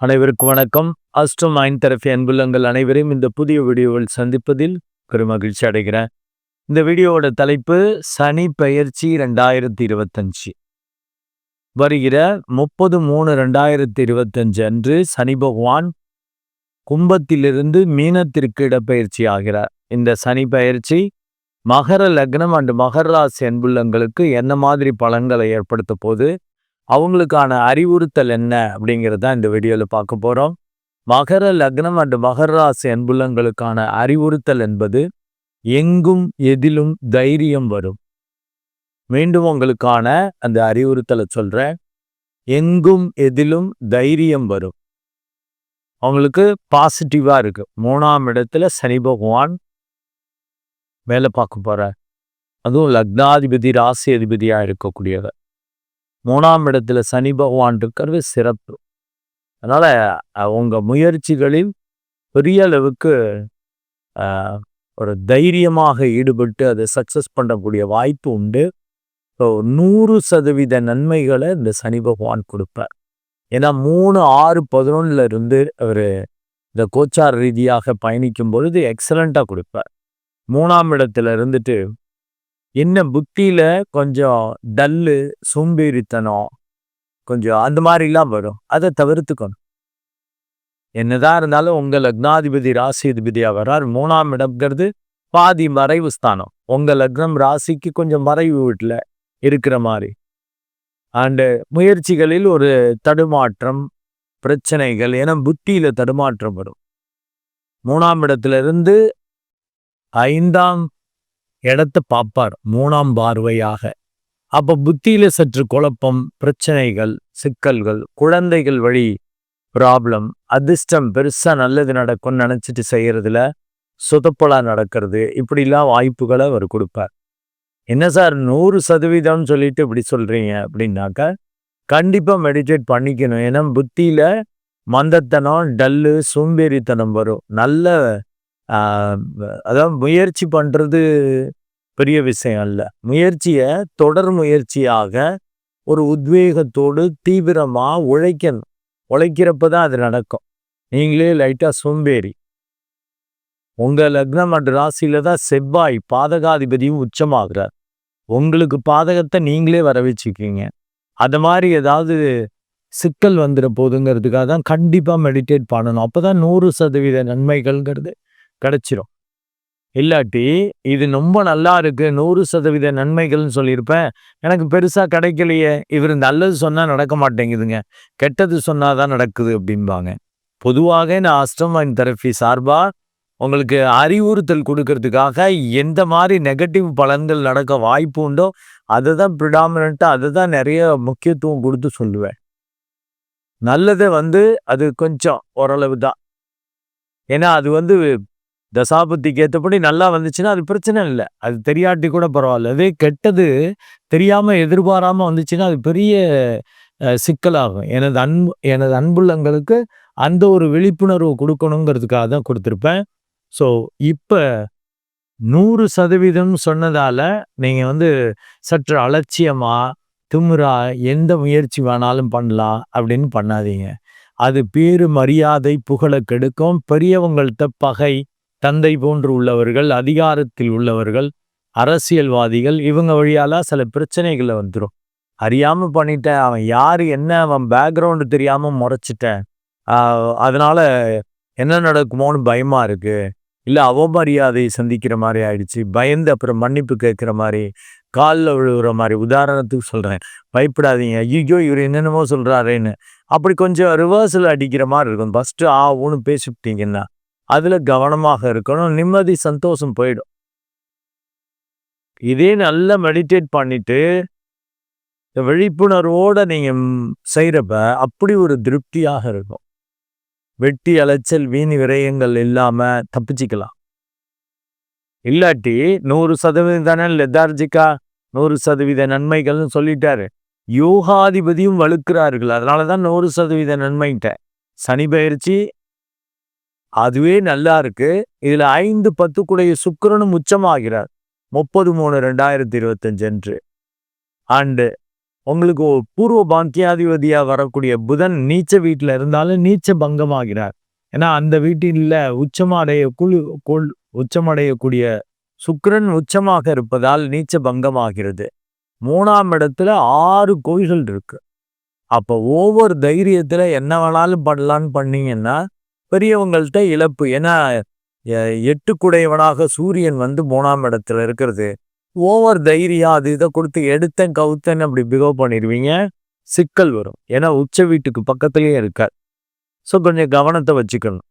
அனைவருக்கும் வணக்கம். Astro mind therapy அன்புள்ளங்கள் அனைவரையும் இந்த புதிய வீடியோவில் சந்திப்பதில் பெருமகிழ்ச்சி அடைகிறேன். இந்த வீடியோவோட தலைப்பு சனி பெயர்ச்சி ரெண்டாயிரத்தி இருபத்தஞ்சு. வருகிற முப்பது மூணு ரெண்டாயிரத்தி இருபத்தஞ்சு அன்று சனி பகவான் கும்பத்திலிருந்து மீனத்திற்கு இடப்பெயர்ச்சி ஆகிறார். இந்த சனி பெயர்ச்சி மகர லக்னம் அண்டு மகர ராசி அன்புள்ளங்களுக்கு என்ன மாதிரி பலன்களை ஏற்படுத்த போது அவங்களுக்கான அறிவுறுத்தல் என்ன அப்படிங்கிறது தான் இந்த வீடியோவில் பார்க்க போகிறோம் மகர லக்னம் அண்டு மகர ராசி அன்புள்ளங்களுக்கான அறிவுறுத்தல் என்பது எங்கும் எதிலும் தைரியம் வரும். மீண்டும் உங்களுக்கான அந்த அறிவுறுத்தலை சொல்கிறேன் எங்கும் எதிலும் தைரியம் வரும். அவங்களுக்கு பாசிட்டிவாக இருக்கு. மூணாம் இடத்துல சனி பகவான் வேலை பார்க்க போற அதுவும் லக்னாதிபதி ராசி அதிபதியாக இருக்கக்கூடியவர். மூணாம் இடத்துல சனி பகவான் இருக்கிறது சிறப்பு. அதனால உங்க முயற்சிகளில் பெரிய அளவுக்கு ஒரு தைரியமாக ஈடுபட்டு அதை சக்ஸஸ் பண்ணக்கூடிய வாய்ப்பு உண்டு. ஸோ நூறு சதவீத நன்மைகளை இந்த சனி பகவான் கொடுப்பார். ஏன்னா மூணு ஆறு பதினொன்னுல இருந்து அவர் இந்த கோச்சார் ரீதியாக பயணிக்கும் பொழுது எக்ஸலண்ட்டாக கொடுப்பார். மூணாம் இடத்துல இருந்துட்டு என்ன புத்தியில கொஞ்சம் டல்லு சோம்பேறித்தனம் கொஞ்சம் அந்த மாதிரிலாம் வரும். அதை தவிர்த்துக்கணும். என்னதான் இருந்தாலும் உங்க லக்னாதிபதி ராசி அதிபதியா வர்றார். மூணாம் இடம்ங்கிறது பாதி மறைவு ஸ்தானம். உங்க லக்னம் ராசிக்கு கொஞ்சம் மறைவு வீட்டில் இருக்கிற மாதிரி. அண்டு முயற்சிகளில் ஒரு தடுமாற்றம் பிரச்சனைகள் என புத்தியில தடுமாற்றம் வரும். மூணாம் இடத்துல இருந்து ஐந்தாம் இடத்த பார்ப்பார் மூணாம் பார்வையாக. அப்ப புத்தியில சற்று குழப்பம் பிரச்சனைகள் சிக்கல்கள் குழந்தைகள் வழி ப்ராப்ளம் அதிர்ஷ்டம் பெருசா நல்லது நடக்கும்னு நினைச்சிட்டு செய்யறதுல சுதப்பலா நடக்கிறது. இப்படிலாம் வாய்ப்புகளை அவர் கொடுப்பார். என்ன சார் நூறு சதவீதம்னு சொல்லிட்டு இப்படி சொல்றீங்க அப்படின்னாக்க கண்டிப்பா மெடிடேட் பண்ணிக்கணும். ஏன்னா புத்தியில மந்தத்தனம் டல்லு சோம்பேறித்தனம் வரும். நல்ல அதாவது முயற்சி பண்ணுறது பெரிய விஷயம் அல்ல. முயற்சியை தொடர் முயற்சியாக ஒரு உத்வேகத்தோடு தீவிரமாக உழைக்கணும். உழைக்கிறப்ப தான் அது நடக்கும். நீங்களே லைட்டாக சோம்பேறி. உங்கள் லக்னம் அண்ட் ராசியில் தான் செவ்வாய் பாதகாதிபதியும் உச்சமாகிறார். உங்களுக்கு பாதகத்தை நீங்களே வர வச்சுக்கிங்க அது மாதிரி ஏதாவது சிக்கல் வந்துட போதுங்கிறதுக்காக தான் கண்டிப்பாக மெடிடேட் பண்ணணும். அப்போ தான் நூறு சதவீத நன்மைகள்ங்கிறது கிடைச்சிரும். இல்லாட்டி இது ரொம்ப நல்லா இருக்கு நூறு சதவீத நன்மைகள்னு சொல்லியிருப்பேன். எனக்கு பெருசா கிடைக்கலையே இவர் நல்லது சொன்னா நடக்க மாட்டேங்குதுங்க. கெட்டது சொன்னாதான் நடக்குது அப்படிம்பாங்க. பொதுவாக நான் அஸ்டம் அஸ்டமைன் தெரப்பி சார்பா உங்களுக்கு அறிவுறுத்தல் கொடுக்கறதுக்காக எந்த மாதிரி நெகட்டிவ் பலன்கள் நடக்க வாய்ப்பு உண்டோ அதை தான் ப்ரிடாமினண்ட்டாக அதை தான் நிறைய முக்கியத்துவம் கொடுத்து சொல்லுவேன். நல்லதை வந்து அது கொஞ்சம் ஓரளவு தான் ஏன்னா அது வந்து தசாபுத்திக்கு ஏற்றபடி நல்லா வந்துச்சுன்னா அது பிரச்சனை இல்லை. அது தெரியாட்டி கூட பரவாயில்ல. அதே கெட்டது தெரியாமல் எதிர்பாராமல் வந்துச்சுன்னா அது பெரிய சிக்கலாகும். எனது அன்பு எனது அன்புள்ளங்களுக்கு அந்த ஒரு விழிப்புணர்வு கொடுக்கணுங்கிறதுக்காக தான் கொடுத்துருப்பேன். ஸோ இப்போ நூறு சதவீதம் சொன்னதால் நீங்கள் வந்து சற்று அலட்சியமாக திமுறா எந்த முயற்சி வேணாலும் பண்ணலாம் அப்படின்னு பண்ணாதீங்க. அது பேரு மரியாதை புகழை கெடுக்கும். பெரியவங்கள்ட்ட பகை தந்தை போன்று உள்ளவர்கள் அதிகாரத்தில் உள்ளவர்கள் அரசியல்வாதிகள் இவங்க வழியால சில பிரச்சனைகளை வந்துடும் அறியாமல் பண்ணிட்டேன். அவன் யார் என்ன அவன் பேக்ரவுண்டு தெரியாமல் முறைச்சிட்டேன் அதனால் என்ன நடக்குமோன்னு பயமாக இருக்குது இல்லை அவமரியாதையை சந்திக்கிற மாதிரி ஆயிடுச்சு. பயந்து அப்புறம் மன்னிப்பு கேட்குற மாதிரி காலில் விழுகிற மாதிரி உதாரணத்துக்கு சொல்கிறேன் பயப்படாதீங்க. ஐயோ இவர் என்னென்னமோ சொல்கிறாரேன்னு அப்படி கொஞ்சம் ரிவர்சல் அடிக்கிற மாதிரி இருக்கும். ஃபஸ்ட்டு ஆ ஊன்னு பேசிவிட்டீங்கன்னா அதில் கவனமாக இருக்கணும் நிம்மதி சந்தோஷம் போயிடும். இதே நல்லா மெடிடேட் பண்ணிட்டு விழிப்புணர்வோட நீங்க செய்யறப்ப அப்படி ஒரு திருப்தியாக இருக்கும். வெட்டி அலைச்சல் வீண் விரயங்கள் இல்லாம தப்பிச்சிக்கலாம். இல்லாட்டி நூறு சதவீதம் தானே லெதார்ஜிக்கா நூறு சதவீத நன்மைகள்னு சொல்லிட்டாரு. யோகாதிபதியும் வலுக்கிறார்கள். அதனாலதான் நூறு சதவீத நன்மைகிட்ட சனி பயிற்சி அதுவே நல்லா இருக்கு. இதுல ஐந்து பத்துக்குடைய சுக்கரனும் உச்சமாகிறார். முப்பது மூணு ரெண்டாயிரத்தி இருபத்தஞ்சு அன்று. அண்டு உங்களுக்கு பூர்வ பாக்கியாதிபதியா வரக்கூடிய புதன் நீச்ச வீட்டில் இருந்தாலும் நீச்ச பங்கமாகிறார். ஏன்னா அந்த வீட்டில் உச்சமடைய குழு கொள் உச்சமடையக்கூடிய சுக்கரன் உச்சமாக இருப்பதால் நீச்ச பங்கமாகிறது. மூணாம் இடத்துல ஆறு கோயில்கள் இருக்கு. அப்போ ஒவ்வொரு தைரியத்துல என்ன வேணாலும் பண்ணலான்னு பண்ணீங்கன்னா பெரியவங்கள்ட்ட இழப்பு. ஏன்னா எட்டு குடையவனாக சூரியன் வந்து மூணாம் இடத்துல இருக்கிறது. ஓவர் தைரியம் அது இதை கொடுத்து எடுத்தேன் கவுத்தேன் அப்படி பிகவ் பண்ணிடுவீங்க சிக்கல் வரும். ஏன்னா உச்ச வீட்டுக்கு பக்கத்துலேயே இருக்கார். ஸோ கொஞ்சம் கவனத்தை வச்சுக்கணும்.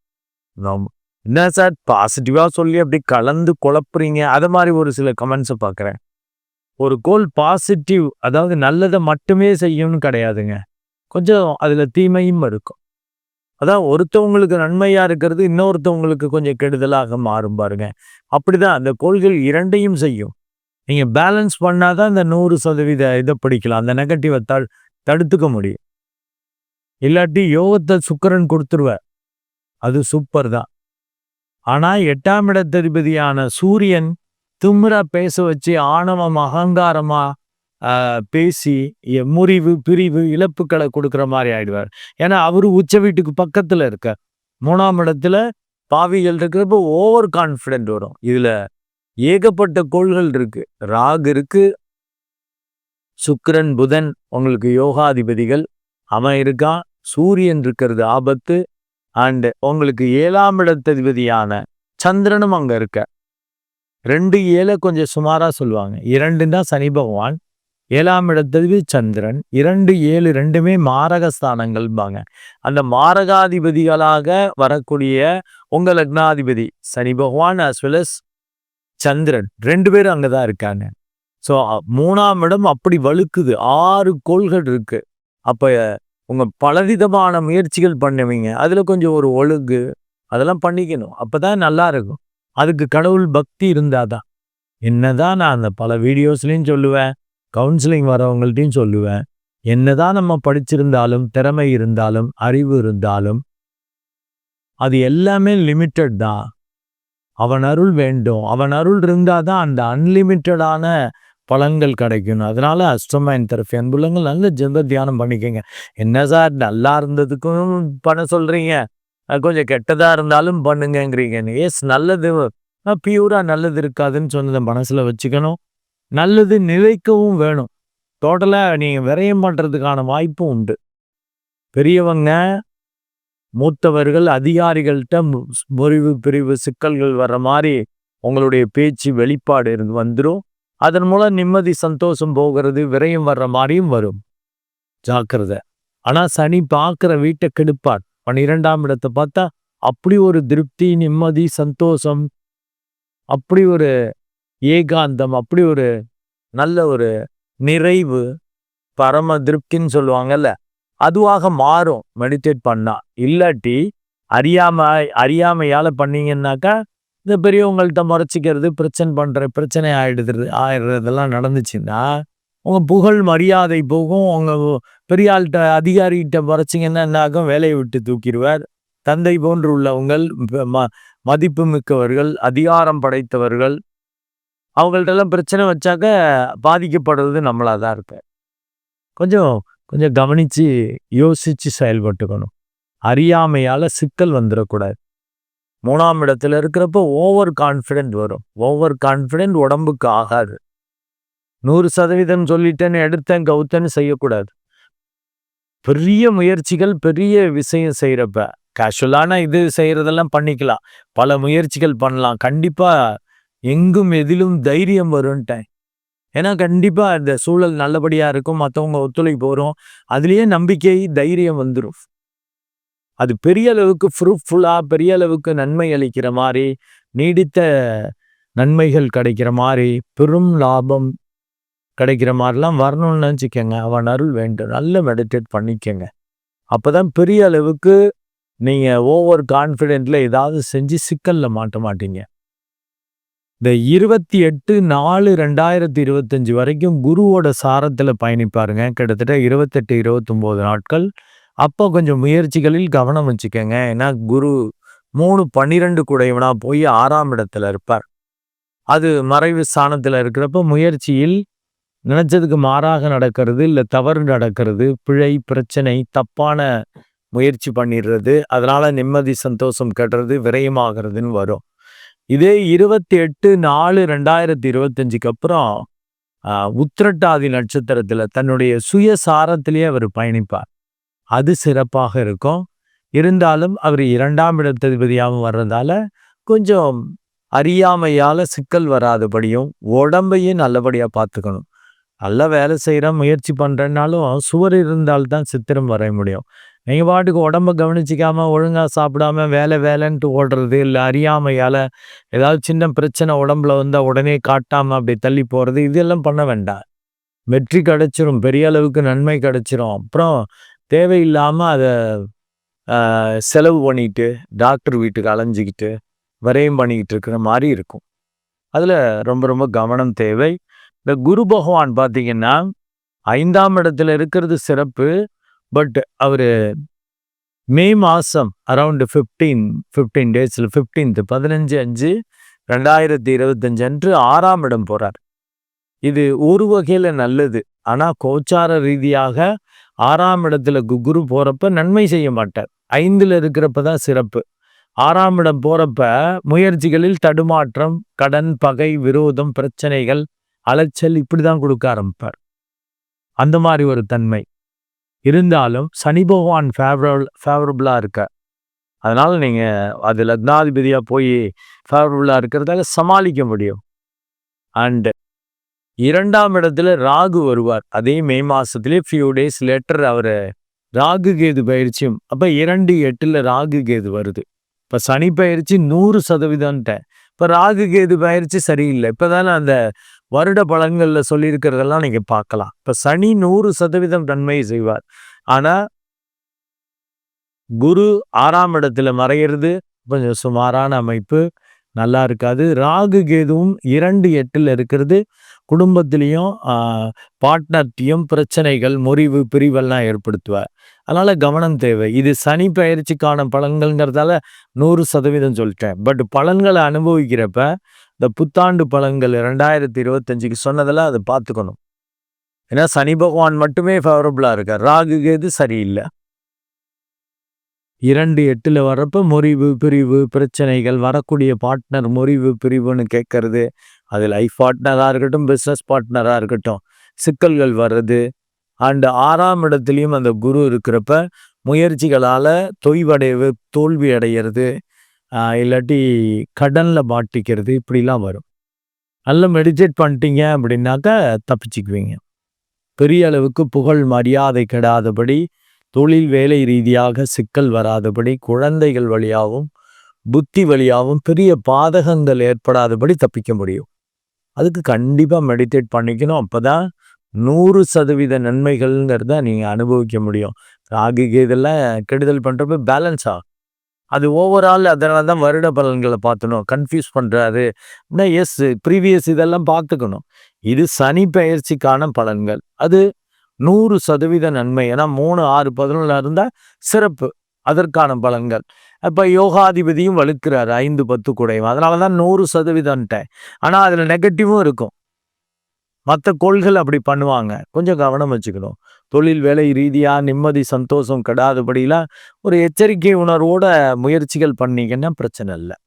நாம என்ன சார்? பாசிட்டிவாக சொல்லி அப்படி கலந்து குழப்புறீங்க. அதை மாதிரி ஒரு சில கமெண்ட்ஸை பார்க்குறேன். ஒரு கோல் பாசிட்டிவ் அதாவது நல்லதை மட்டுமே செய்யும்னு கிடையாதுங்க. கொஞ்சம் அதில் தீமையும் இருக்கும். அதான் ஒருத்தவங்களுக்கு நன்மையா இருக்கிறது இன்னொருத்தவங்களுக்கு கொஞ்சம் கெடுதலாக மாறும் பாருங்க. அப்படிதான் அந்த கோள்கள் இரண்டையும் செய்யும். நீங்க பேலன்ஸ் பண்ணாதான் இந்த நூறு சதவீத இதை படிக்கலாம். அந்த நெகட்டிவை த தடுத்துக்க முடியும். இல்லாட்டி யோகத்தை சுக்கரன் கொடுத்துருவார். அது சூப்பர் தான். ஆனா எட்டாம் இடத்ததிபதியான சூரியன் திமிரா பேச வச்சு ஆணவம் அகங்காரமா பேசி முறிவு பிரிவு இழப்புகளை கொடுக்குற மாதிரி ஆயிடுவார். ஏன்னா அவரு உச்ச வீட்டுக்கு பக்கத்துல இருக்க மூணாம் இடத்துல பாவிகள் இருக்கிறப்ப ஓவர் கான்ஃபிடென்ட் வரும். இதுல ஏகப்பட்ட கோள்கள் இருக்கு. ராகு இருக்கு. சுக்கரன் புதன் உங்களுக்கு யோகாதிபதிகள் அவன் இருக்கான் சூரியன் இருக்கிறது ஆபத்து. அண்ட் உங்களுக்கு ஏழாம் இடத்ததிபதியான சந்திரனும் அங்க இருக்க. ரெண்டு ஏழை கொஞ்சம் சுமாரா சொல்லுவாங்க. இரண்டு தான் சனி பகவான் ஏழாம் இடத்ததிபதி சந்திரன் இரண்டு ஏழு ரெண்டுமே மாரக ஸ்தானங்கள்பாங்க அந்த மாரகாதிபதிகளாக வரக்கூடிய உங்க லக்னாதிபதி சனி பகவான் அஸ் வெல் அஸ் சந்திரன் ரெண்டு பேரும் அங்கதான் இருக்காங்க. ஸோ மூணாம் இடம் அப்படி வழுக்குது. ஆறு கோள்கள் இருக்கு. அப்ப உங்க பலவிதமான முயற்சிகள் பண்ணுவீங்க. அதுல கொஞ்சம் ஒரு ஒழுங்கு அதெல்லாம் பண்ணிக்கணும். அப்பதான் நல்லா இருக்கும். அதுக்கு கடவுள் பக்தி இருந்தாதான். என்னதான் நான் அந்த பல வீடியோஸ்லையும் சொல்லுவேன். கவுன்சிலிங் வரவங்கள்ட்டையும் சொல்லுவேன். என்னதான் நம்ம படிச்சிருந்தாலும் திறமை இருந்தாலும் அறிவு இருந்தாலும் அது எல்லாமே லிமிட்டட் தான். அவன் அருள் வேண்டும். அவன் அருள் இருந்தால் தான் அந்த அன்லிமிட்டடான பலன்கள் கிடைக்கும். அதனால அஷ்டமாயின் தரப்பு அன்புள்ளங்கள் நல்ல ஜெந்த தியானம் பண்ணிக்கங்க. என்ன சார் நல்லா இருந்ததுக்கும் பண்ண சொல்கிறீங்க கொஞ்சம் கெட்டதாக இருந்தாலும் பண்ணுங்கங்கிறீங்க. எஸ் நல்லது. பியூராக நல்லது இருக்காதுன்னு சொன்னதை மனசில் வச்சுக்கணும். நல்லது நிலைக்கவும் வேணும். டோட்டலாக நீங்க விரயம் பண்றதுக்கான வாய்ப்பும் உண்டு. பெரியவங்க மூத்தவர்கள் அதிகாரிகள்கிட்ட மு- முறிவு பிரிவு சிக்கல்கள் வர்ற மாதிரி உங்களுடைய பேச்சு வெளிப்பாடு இருந்து வந்துடும் அதன் மூலம் நிம்மதி சந்தோஷம் போகிறது விரயம் வர்ற மாதிரியும் வரும். ஜாக்கிரதை. ஆனா சனி பார்க்குற வீட்டை கெடுப்பார். பன்னிரெண்டாம் இடத்தை பார்த்தா அப்படி ஒரு திருப்தி நிம்மதி சந்தோஷம் அப்படி ஒரு ஏகாந்தம் அப்படி ஒரு நல்ல ஒரு நிறைவு பரம திருப்தின்னு சொல்லுவாங்கல்ல. அதுவாக மாறும். மெடிடேட் பண்ணால் இல்லாட்டி அறியாம அறியாமையால் பண்ணீங்கன்னாக்கா இந்த பெரியவங்கள்ட்ட முறைச்சிக்கிறது பிரச்சனை பண்ணுற பிரச்சனை ஆகிடுது ஆயிடுறதெல்லாம் நடந்துச்சுன்னா உங்கள் புகழ் மரியாதை போகும். உங்கள் பெரிய ஆள்கிட்ட அதிகாரிகிட்ட முறைச்சிங்கன்னா என்ன ஆகும்? வேலையை விட்டு தூக்கிடுவார். தந்தை போன்று உள்ளவங்கள் ம- மதிப்பு மிக்கவர்கள் அதிகாரம் படைத்தவர்கள் அவங்கள்ட்டெல்லாம் பிரச்சனை வச்சாக்க பாதிக்கப்படுறது நம்மளாக தான் இருப்பேன். கொஞ்சம் கொஞ்சம் கவனிச்சு யோசித்து செயல்பட்டுக்கணும். அறியாமையால் சிக்கல் வந்துடக்கூடாது மூணாம் இடத்துல இருக்கிறப்ப ஓவர் கான்ஃபிடென்ட் வரும். ஓவர் கான்ஃபிடென்ட் உடம்புக்கு ஆகாது. நூறு சதவீதம் சொல்லிட்டேன்னு எடுத்தேன் கவுத்தேன்னு செய்யக்கூடாது. பெரிய முயற்சிகள் பெரிய விஷயம் செய்கிறப்ப கேஷுவலான இது செய்கிறதெல்லாம் பண்ணிக்கலாம். பல முயற்சிகள் பண்ணலாம். கண்டிப்பாக எங்கும் எதிலும் தைரியம் வரும்ட்டேன் ஏன்னா கண்டிப்பாக இந்த சூழல் நல்லபடியாக இருக்கும் மற்றவங்க ஒத்துழைப்பு வரும் அதுலேயே நம்பிக்கை தைரியம் வந்துடும் அது பெரிய அளவுக்கு ஃப்ரூட்ஃபுல்லாக பெரிய அளவுக்கு நன்மை அளிக்கிற மாதிரி நீடித்த நன்மைகள் கிடைக்கிற மாதிரி பெரும் லாபம் கிடைக்கிற மாதிரிலாம் வரணும்னு நினச்சிக்கங்க. அவன் அருள் வேண்டும். நல்ல மெடிடேட் பண்ணிக்கங்க. அப்பதான் பெரிய அளவுக்கு நீங்கள் ஓவர் கான்ஃபிடென்ட்டில் ஏதாவது செஞ்சு சிக்கலில் மாட்ட மாட்டீங்க. இந்த இருபத்தி எட்டு நாலு ரெண்டாயிரத்தி இருபத்தஞ்சி வரைக்கும் குருவோட சாரத்தில் பயணிப்பாருங்க கிட்டத்தட்ட இருபத்தெட்டு இருபத்தொம்போது நாட்கள். அப்போ கொஞ்சம் முயற்சிகளில் கவனம் வச்சுக்கோங்க. ஏன்னா குரு மூணு பன்னிரெண்டு கூடையவனா போய் ஆறாம் இடத்துல இருப்பார். அது மறைவு ஸ்தானத்தில் இருக்கிறப்ப முயற்சியில் நினைச்சதுக்கு மாறாக நடக்கிறது இல்லை தவறு நடக்கிறது பிழை பிரச்சனை தப்பான முயற்சி பண்ணிடுறது அதனால நிம்மதி சந்தோஷம் கட்டுறது விரயமாகிறதுன்னு வரும். இதே இருபத்தி எட்டு நாலு ரெண்டாயிரத்தி இருபத்தஞ்சுக்கு அப்புறம் உத்திரட்டாதி நட்சத்திரத்தில் தன்னுடைய சுயசாரத்திலேயே அவர் பயணிப்பார். அது சிறப்பாக இருக்கும். இருந்தாலும் அவர் இரண்டாம் இடத்ததிபதியாகவும் வர்றதால கொஞ்சம் அறியாமையால் சிக்கல் வராதபடியும் உடம்பையும் நல்லபடியாக பார்த்துக்கணும். நல்லா வேலை செய்கிறேன் முயற்சி பண்ணுறேன்னாலும் சுவர் இருந்தால்தான் சித்திரம் வரைய முடியும். நீங்கள் பாட்டுக்கு உடம்ப கவனிச்சிக்காம ஒழுங்காக சாப்பிடாம வேலை வேலைன்ட்டு ஓடுறது இல்லை அறியாமையால் ஏதாவது சின்ன பிரச்சனை உடம்புல வந்தால் உடனே காட்டாமல் அப்படி தள்ளி போகிறது இதெல்லாம் பண்ண வேண்டாம். வெற்றி கிடைச்சிரும் பெரிய அளவுக்கு நன்மை கிடைச்சிரும். அப்புறம் தேவையில்லாமல் அதை செலவு பண்ணிட்டு டாக்டர் வீட்டுக்கு அலைஞ்சிக்கிட்டு வரையும் பண்ணிக்கிட்டு இருக்கிற மாதிரி இருக்கும். அதில் ரொம்ப ரொம்ப கவனம் தேவை. இந்த குரு பகவான் பார்த்தீங்கன்னா ஐந்தாம் இடத்துல இருக்கிறது சிறப்பு. பட் அவர் மே மாதம் அரவுண்டு ஃபிஃப்டீன் ஃபிஃப்டீன் டேஸில் ஃபிஃப்டீன்த்து பதினஞ்சு அஞ்சு ரெண்டாயிரத்தி இருபத்தஞ்சு அன்று ஆறாம் இடம் போகிறார் இது ஒரு வகையில் நல்லது. ஆனால் கோச்சார ரீதியாக ஆறாம் இடத்துல குரு போகிறப்ப நன்மை செய்ய மாட்டார். ஐந்தில் இருக்கிறப்ப தான் சிறப்பு. ஆறாம் இடம் போகிறப்ப முயற்சிகளில் தடுமாற்றம் கடன் பகை விரோதம் பிரச்சனைகள் அலைச்சல் இப்படி தான் கொடுக்க ஆரம்பிப்பார். அந்த மாதிரி ஒரு தன்மை. இருந்தாலும் சனி பகவான் ஃபேவரபிள் ஃபேவரபுளாக இருக்க. அதனால் நீங்கள் அது லக்னாதிபதியாக போய் ஃபேவரபுளாக இருக்கிறதால சமாளிக்க முடியும். அண்டு இரண்டாம் இடத்துல ராகு வருவார். அதே மே மாதத்துலேயே ஃபியூ டேஸ் லேட்டர் அவர் ராகு கேது பயிற்சியும் அப்போ இரண்டு எட்டில் ராகு கேது வருது. இப்போ சனி பயிற்சி நூறு சதவீதம்ட்டேன் இப்போ ராகு கேது பயிற்சி சரியில்லை. இப்போ தானே அந்த வருட பலன்களில் சொல்லியிருக்கிறதெல்லாம் நீங்கள் பார்க்கலாம். இப்போ சனி நூறு சதவீதம் நன்மை செய்வார். ஆனால் குரு ஆறாம் இடத்துல மறையிறது கொஞ்சம் சுமாரான அமைப்பு நல்லா இருக்காது. ராகு கேதுவும் இரண்டு எட்டில் இருக்கிறது. குடும்பத்திலையும் பார்ட்னர்ட்டையும் பிரச்சனைகள் முறிவு பிரிவெல்லாம் ஏற்படுத்துவார். அதனால் கவனம் தேவை. இது சனி பயிற்சிக்கான பலன்கள்ங்கிறதால நூறு சதவீதம் சொல்லிட்டேன். பட் பலன்களை அனுபவிக்கிறப்ப இந்த புத்தாண்டு பலன்கள் ரெண்டாயிரத்தி இருபத்தஞ்சுக்கு சொன்னதெல்லாம் அதை பார்த்துக்கணும். ஏன்னா சனி பகவான் மட்டுமே ஃபேவரபுளாக இருக்கார். ராகு கேது சரியில்லை. இரண்டு எட்டில் வர்றப்போ முறிவு பிரிவு பிரச்சனைகள் வரக்கூடிய பார்ட்னர் முறிவு பிரிவுன்னு கேட்கறது அது லைஃப் பார்ட்னராக இருக்கட்டும் பிஸ்னஸ் பார்ட்னராக இருக்கட்டும் சிக்கல்கள் வர்றது. அண்டு ஆறாம் இடத்துலையும் அந்த குரு இருக்கிறப்ப முயற்சிகளால் தொய்வடைவு தோல்வி அடைகிறது இல்லாட்டி கடனில் மாட்டிக்கிறது இப்படிலாம் வரும். நல்லா மெடிடேட் பண்ணிட்டீங்க அப்படின்னாக்கா தப்பிச்சுக்குவீங்க. பெரிய அளவுக்கு புகழ் மரியாதை கெடாதபடி தொழில் வேலை ரீதியாக சிக்கல் வராதபடி குழந்தைகள் வழியாகவும் புத்தி வழியாகவும் பெரிய பாதகங்கள் ஏற்படாதபடி தப்பிக்க முடியும். அதுக்கு கண்டிப்பாக மெடிடேட் பண்ணிக்கணும். அப்போ தான் நூறு சதவீத நன்மைகள்ங்கிறத நீங்கள் அனுபவிக்க முடியும். ராகு இதெல்லாம் கெடுதல் பண்ணுறப்ப பேலன்ஸ் ஆகும் அது ஓவரால் அதனால தான் வருட பலன்களை பார்த்தணும் கன்ஃபியூஸ் பண்ணுறாரு அப்படின்னா எஸ் ப்ரீவியஸ் இதெல்லாம் பார்த்துக்கணும். இது சனி பயிற்சிக்கான பலன்கள். அது நூறு சதவீத நன்மை. ஏன்னா மூணு ஆறு பதினொன்றில் இருந்தால் சிறப்பு. அதற்கான பலன்கள். இப்போ யோகாதிபதியும் வலுக்கிறார். ஐந்து பத்து குடையும். அதனால தான் நூறு சதவீதம்ட்டேன் ஆனால் அதில் நெகட்டிவும் இருக்கும். மற்ற கோள்கள் அப்படி பண்ணுவாங்க. கொஞ்சம் கவனம் வச்சுக்கணும். தொழில் வேலை ரீதியாக நிம்மதி சந்தோஷம் கெடாதபடிலாம் ஒரு எச்சரிக்கை உணர்வோட முயற்சிகள் பண்ணீங்கன்னா பிரச்சனை இல்லை.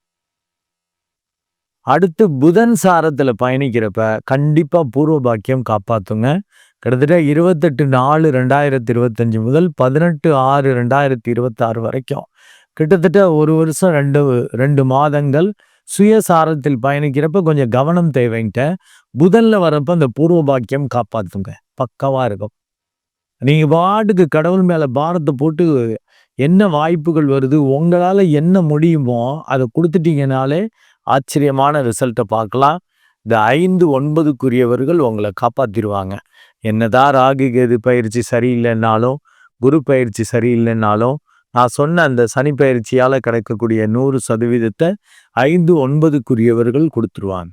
அடுத்து புதன் சாரத்தில் பயணிக்கிறப்ப கண்டிப்பாக பூர்வ பாக்கியம் காப்பாற்றுங்க கிட்டத்தட்ட இருபத்தெட்டு நாலு ரெண்டாயிரத்தி இருபத்தஞ்சி முதல் பதினெட்டு ஆறு ரெண்டாயிரத்தி இருபத்தாறு வரைக்கும். கிட்டத்தட்ட ஒரு வருஷம் ரெண்டு ரெண்டு மாதங்கள் சுயசாரத்தில் பயணிக்கிறப்ப கொஞ்சம் கவனம் தேவைங்கிட்ட புதனில் வரப்போ அந்த பூர்வ பாக்கியம் காப்பாற்றுங்க பக்கவாக இருக்கும். நீங்க பாட்டுக்கு கடவுள் மேல பாரத்தை போட்டு என்ன வாய்ப்புகள் வருது உங்களால என்ன முடியுமோ அதை கொடுத்துட்டீங்கனாலே ஆச்சரியமான ரிசல்ட்டை பார்க்கலாம். இந்த ஐந்து ஒன்பதுக்குரியவர்கள் உங்களை காப்பாத்திடுவாங்க. என்னதான் ராகு கேது பயிற்சி சரியில்லைன்னாலும் குரு பயிற்சி சரியில்லைன்னாலும் நான் சொன்ன அந்த சனி பயிற்சியால் கிடைக்கக்கூடிய நூறு சதவீதத்தை ஐந்து ஒன்பதுக்குரியவர்கள் கொடுத்துருவாங்க.